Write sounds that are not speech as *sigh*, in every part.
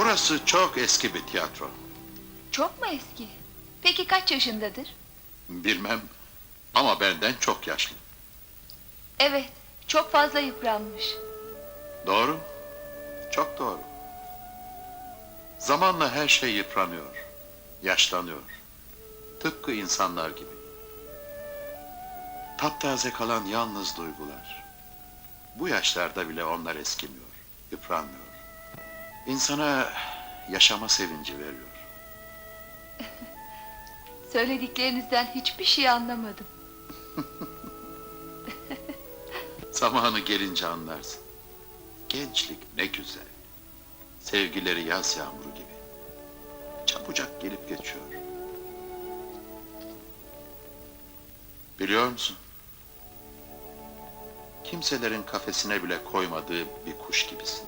Burası çok eski bir tiyatro. Çok mu eski? Peki kaç yaşındadır? Bilmem ama benden çok yaşlı. Evet, çok fazla yıpranmış. Doğru, çok doğru. Zamanla her şey yıpranıyor, yaşlanıyor. Tıpkı insanlar gibi. Taptaze kalan yalnız duygular. Bu yaşlarda bile onlar eskimiyor, yıpranmıyor. İnsana yaşama sevinci veriyor. *laughs* Söylediklerinizden hiçbir şey anlamadım. *laughs* Zamanı gelince anlarsın. Gençlik ne güzel. Sevgileri yaz yağmuru gibi. Çabucak gelip geçiyor. Biliyor musun? Kimselerin kafesine bile koymadığı bir kuş gibisin.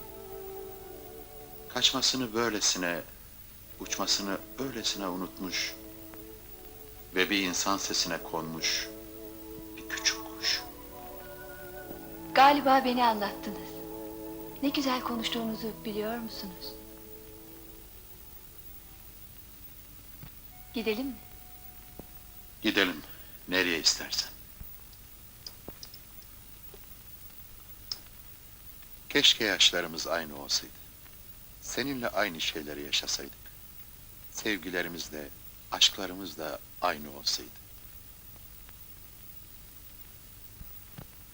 Kaçmasını böylesine, uçmasını öylesine unutmuş ve bir insan sesine konmuş bir küçük kuş. Galiba beni anlattınız. Ne güzel konuştuğunuzu biliyor musunuz? Gidelim mi? Gidelim. Nereye istersen. Keşke yaşlarımız aynı olsaydı. Seninle aynı şeyleri yaşasaydık. Sevgilerimiz de, aşklarımız da aynı olsaydı.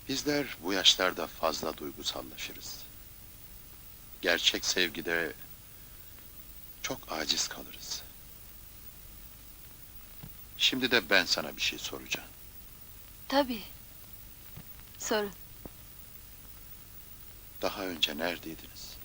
Bizler bu yaşlarda fazla duygusallaşırız. Gerçek sevgide çok aciz kalırız. Şimdi de ben sana bir şey soracağım. Tabii. Sorun. Daha önce neredeydiniz?